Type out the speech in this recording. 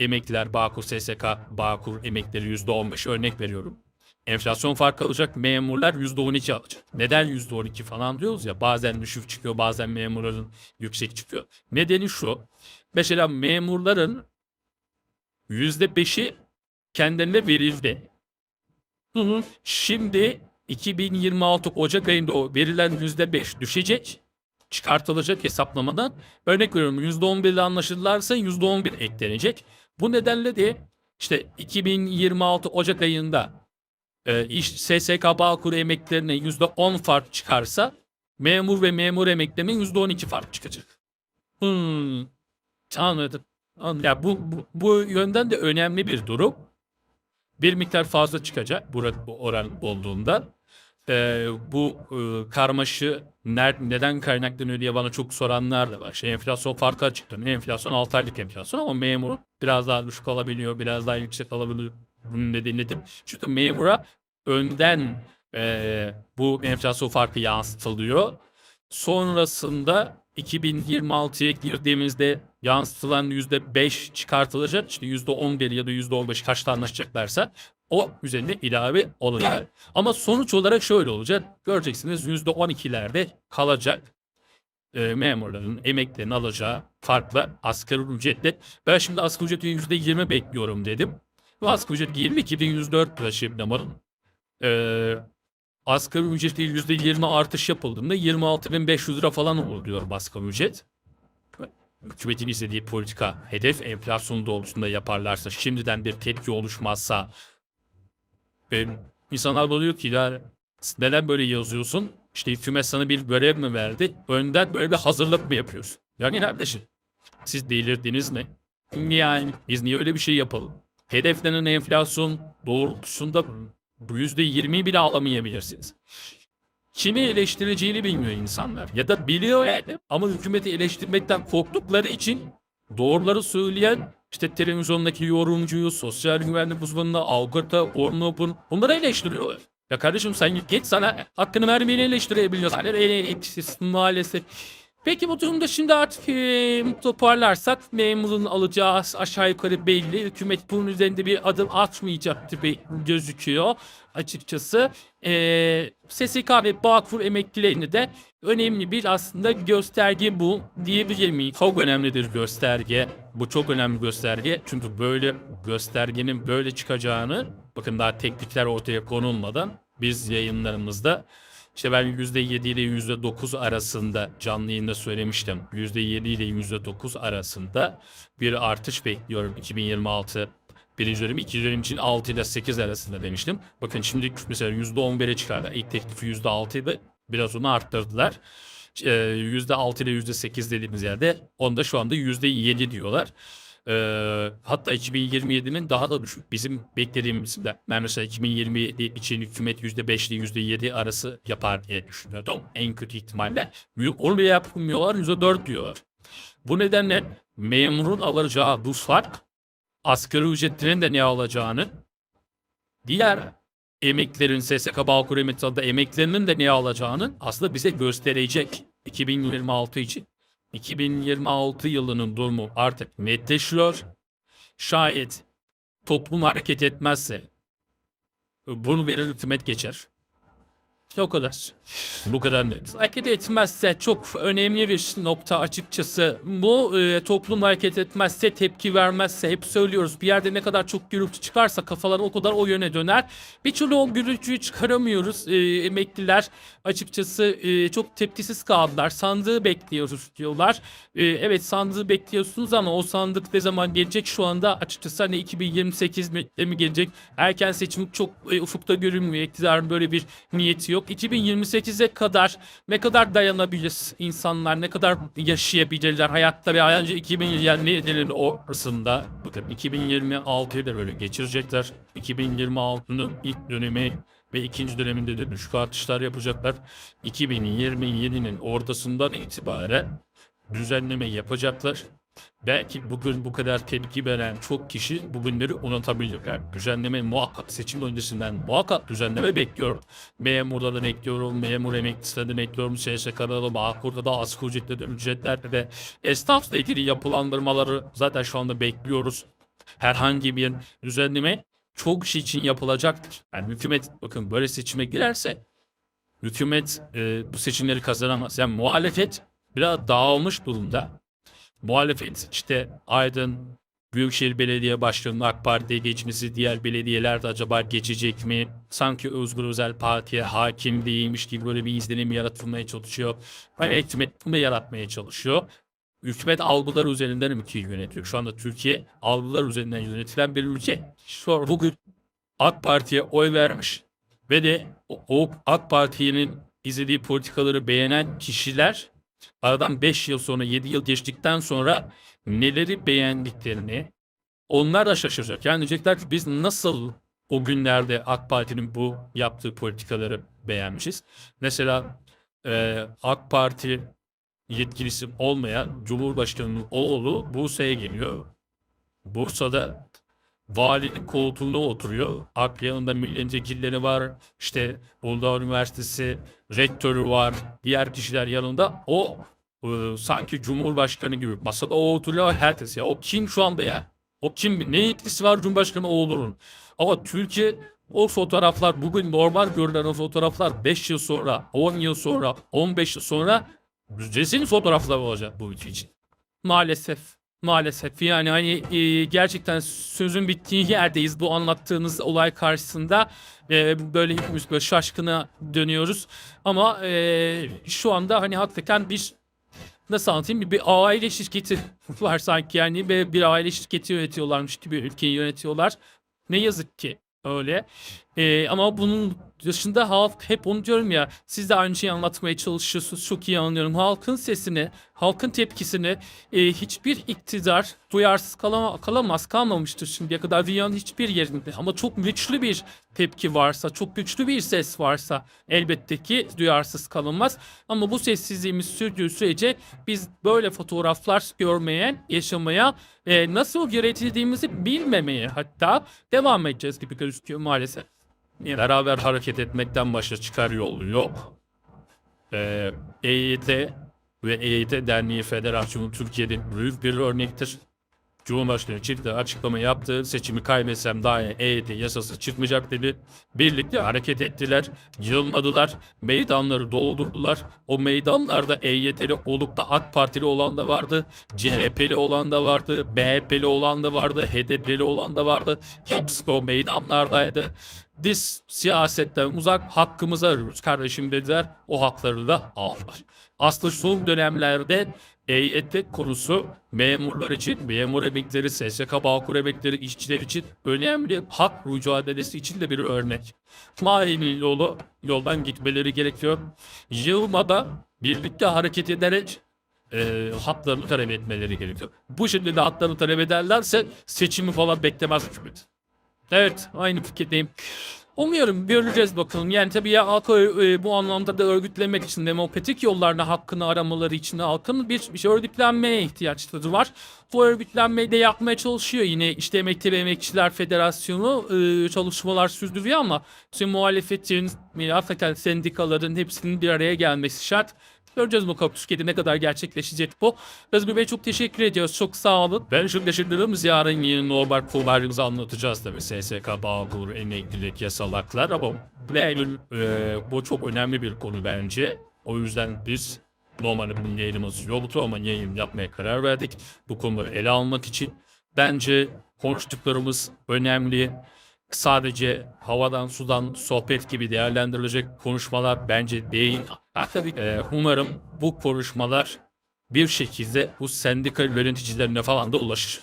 emekliler, Bağkur, SSK, Bağkur emekleri %15 örnek veriyorum. Enflasyon farkı alacak, memurlar %12 alacak. Neden %12 falan diyoruz ya, bazen düşük çıkıyor, bazen memurların yüksek çıkıyor. Nedeni şu, mesela memurların %5'i kendilerine verildi. Şimdi 2026 Ocak ayında o verilen %5 düşecek. Çıkartılacak hesaplamadan. Örnek veriyorum %11 ile anlaşılırlarsa %11 eklenecek. Bu nedenle de işte 2026 Ocak ayında e, iş SSK Bağkur emeklerine %10 fark çıkarsa memur ve memur emeklerine %12 fark çıkacak. Hmm, anladım. Anladım. Ya bu, bu, bu yönden de önemli bir durum. Bir miktar fazla çıkacak burada bu oran olduğunda. Ee, bu e, karmaşı ner, neden kaynaklanıyor diye bana çok soranlar da var. Şey enflasyon farkı açıklanıyor. Enflasyon 6 aylık enflasyon ama memur biraz daha düşük alabiliyor, biraz daha yüksek alabiliyor. Bunun nedeni nedir? Çünkü memura önden e, bu enflasyon farkı yansıtılıyor. Sonrasında 2026'ya girdiğimizde yansıtılan %5 çıkartılacak. İşte %11 ya da %15 kaçta anlaşacaklarsa o üzerine ilave olacak. Ama sonuç olarak şöyle olacak. Göreceksiniz %12'lerde kalacak e, memurların, emeklerin alacağı farklı asgari ücretle. Ben şimdi asgari ücreti %20 bekliyorum dedim. Bu asgari ücret 20 2104 lira şimdi ama e, asgari ücreti %20 artış yapıldığında 26.500 lira falan oluyor asgari ücret. Hükümetin izlediği politika hedef enflasyon doğrultusunda yaparlarsa şimdiden bir tepki oluşmazsa ben, insanlar diyor ki ya neden böyle yazıyorsun? İşte hükümet sana bir görev mi verdi? Önden böyle bir hazırlık mı yapıyorsun? Yani kardeşim siz delirdiniz mi? Yani biz niye öyle bir şey yapalım? Hedeflenen enflasyon doğrultusunda bu yüzde yirmiyi bile alamayabilirsiniz. Kimi eleştireceğini bilmiyor insanlar. Ya da biliyor yani. Ama hükümeti eleştirmekten korktukları için doğruları söyleyen işte televizyondaki yorumcuyu, sosyal güvenlik uzmanını, avukata, onu bunu bunları eleştiriyorlar. Ya kardeşim sen git sana hakkını vermeyeni eleştirebiliyorsun. Hani maalesef. Peki bu durumda şimdi artık e, toparlarsak memurun alacağı aşağı yukarı belli. Hükümet bunun üzerinde bir adım atmayacak gibi gözüküyor açıkçası. E, SSK ve Bağkur emeklilerini de önemli bir aslında gösterge bu diyebilir miyim? Çok önemlidir gösterge. Bu çok önemli gösterge. Çünkü böyle göstergenin böyle çıkacağını bakın daha teknikler ortaya konulmadan biz yayınlarımızda işte ben %7 ile %9 arasında canlı yayında söylemiştim. %7 ile %9 arasında bir artış bekliyorum 2026 birinci dönem, ikinci dönem için 6 ile 8 arasında demiştim. Bakın şimdi mesela %11'e çıkardı. İlk teklifi %6'ydı. Biraz onu arttırdılar. Ee, %6 ile %8 dediğimiz yerde onda şu anda %7 diyorlar. Ee, hatta 2027'nin daha da düşük. Bizim beklediğimizde ben mesela 2027 için hükümet %5 ile %7 arası yapar diye düşünüyordum. En kötü ihtimalle. Onu bile yapmıyorlar %4 diyorlar. Bu nedenle memurun alacağı bu fark asgari ücretlerin de ne alacağını diğer emeklerin SSK Bağkur Emekli'de emeklerinin de ne alacağını aslında bize gösterecek 2026 için. 2026 yılının durumu artık netleşiyor. Şayet toplum hareket etmezse bunu verir hükümet geçer. İşte o kadar. Bu kadar net. Hareket etmezse çok önemli bir nokta açıkçası. Bu e, toplum hareket etmezse, tepki vermezse hep söylüyoruz. Bir yerde ne kadar çok gürültü çıkarsa kafalar o kadar o yöne döner. Bir türlü o gürültüyü çıkaramıyoruz. E, emekliler açıkçası e, çok tepkisiz kaldılar. Sandığı bekliyoruz diyorlar. E, evet sandığı bekliyorsunuz ama o sandık ne zaman gelecek şu anda açıkçası hani 2028 mi, mi gelecek? Erken seçim çok e, ufukta görünmüyor. İktidarın böyle bir niyeti yok. 2028'e kadar ne kadar dayanabilir insanlar, ne kadar yaşayabilirler hayatta ve ayrıca 2020'lerin ortasında bakın 2026'yı da böyle geçirecekler. 2026'nın ilk dönemi ve ikinci döneminde de düşük artışlar yapacaklar. 2027'nin ortasından itibaren düzenleme yapacaklar. Belki bugün bu kadar tepki veren çok kişi bugünleri unutabilirler. Düzenleme muhakkak seçim öncesinden muhakkak düzenleme bekliyorum. Memurlardan ekliyorum, memur emeklislerden ekliyorum, SSK'da da, Bağkur'da da, asgari ücretlerde de, ücretlerde de. Esnafla ilgili yapılandırmaları zaten şu anda bekliyoruz. herhangi bir düzenleme çok kişi için yapılacaktır. Yani hükümet bakın böyle seçime girerse hükümet e, bu seçimleri kazanamaz. Yani muhalefet biraz dağılmış durumda. Muhalefet işte Aydın Büyükşehir Belediye Başkanı'nın AK Parti'ye geçmesi diğer belediyelerde acaba geçecek mi? Sanki Özgür Özel Parti'ye hakim değilmiş gibi böyle bir izlenim yaratılmaya çalışıyor. Hükümet bunu yaratmaya çalışıyor. Hükümet algılar üzerinden ülkeyi yönetiyor. Şu anda Türkiye algılar üzerinden yönetilen bir ülke. Şu bugün AK Parti'ye oy vermiş ve de o AK Parti'nin izlediği politikaları beğenen kişiler aradan 5 yıl sonra 7 yıl geçtikten sonra neleri beğendiklerini onlar da şaşıracak. Yani diyecekler ki biz nasıl o günlerde AK Parti'nin bu yaptığı politikaları beğenmişiz. Mesela e, AK Parti yetkilisi olmayan Cumhurbaşkanı'nın oğlu Bursa'ya geliyor. Bursa'da valilik koltuğunda oturuyor. AK yanında milletvekilleri var. İşte Uludağ Üniversitesi rektörü var. Diğer kişiler yanında. O e, sanki Cumhurbaşkanı gibi masada o oturuyor herkes ya. O kim şu anda ya? O kim? Ne etkisi var Cumhurbaşkanı oğlunun? Ama Türkiye o fotoğraflar bugün normal görülen o fotoğraflar 5 yıl sonra, 10 yıl sonra, 15 yıl sonra rezil fotoğraflar olacak bu ülke için. Maalesef. Maalesef. Yani hani e, gerçekten sözün bittiği yerdeyiz. Bu anlattığınız olay karşısında E, böyle hepimiz böyle şaşkına dönüyoruz. Ama e, şu anda hani hakikaten bir nasıl anlatayım bir, bir aile şirketi var sanki. Yani bir, bir aile şirketi yönetiyorlarmış gibi ülkeyi yönetiyorlar. Ne yazık ki öyle. E, ama bunun dışında halk hep onu diyorum ya siz de aynı şeyi anlatmaya çalışıyorsunuz çok iyi anlıyorum. Halkın sesini halkın tepkisini e, hiçbir iktidar duyarsız kalama, kalamaz kalmamıştır şimdiye kadar dünyanın hiçbir yerinde. Ama çok güçlü bir tepki varsa çok güçlü bir ses varsa elbette ki duyarsız kalınmaz ama bu sessizliğimiz sürdüğü sürece biz böyle fotoğraflar görmeye yaşamaya e, nasıl yönetildiğimizi bilmemeye hatta devam edeceğiz gibi gözüküyor maalesef. Beraber hareket etmekten başka çıkar yolu yok. Ee, EYT ve EYT Derneği Federasyonu Türkiye'nin büyük bir örnektir. Cumhurbaşkanı çifte açıklama yaptı. Seçimi kaybetsem daha EYT yasası çıkmayacak dedi. Birlikte hareket ettiler. Yılmadılar. Meydanları doldurdular. O meydanlarda EYT'li olup da AK Partili olan da vardı. CHP'li olan da vardı. MHP'li olan da vardı. HDP'li olan da vardı. Hepsi o meydanlardaydı. Biz siyasetten uzak hakkımızı arıyoruz kardeşim dediler. O hakları da aldılar. Aslında son dönemlerde EYT konusu memurlar için, memur emekleri, SSK Bağkur emekleri, işçiler için önemli hak mücadelesi için de bir örnek. Mahir'in yolu yoldan gitmeleri gerekiyor. Yılmada birlikte hareket ederek e, haklarını talep etmeleri gerekiyor. Bu şekilde haklarını talep ederlerse seçimi falan beklemez hükümet. Evet aynı fikirdeyim. Umuyorum göreceğiz bakalım. Yani tabii ya halkı e, bu anlamda da örgütlemek için demokratik yollarla hakkını aramaları için halkın bir, bir şey örgütlenmeye ihtiyaçları var. Bu örgütlenmeyi de yapmaya çalışıyor yine işte Emekli ve Emekçiler Federasyonu e, çalışmalar sürdürüyor ama tüm muhalefetin, hakikaten sendikaların hepsinin bir araya gelmesi şart. Göreceğiz bakalım Türkiye'de ne kadar gerçekleşecek bu. Özgür Bey çok teşekkür ediyoruz. Çok sağ olun. Ben şimdi düşündüğümüz yarın yeni normal kullarımızı anlatacağız tabii. SSK, Bağkur, emeklilik, yasal haklar ama Eylül, e, bu çok önemli bir konu bence. O yüzden biz normalde bunun yayınımız yoktu ama yayın yapmaya karar verdik. Bu konuları ele almak için. Bence konuştuklarımız önemli sadece havadan sudan sohbet gibi değerlendirilecek konuşmalar bence değil. Tabii e, umarım bu konuşmalar bir şekilde bu sendika yöneticilerine falan da ulaşır.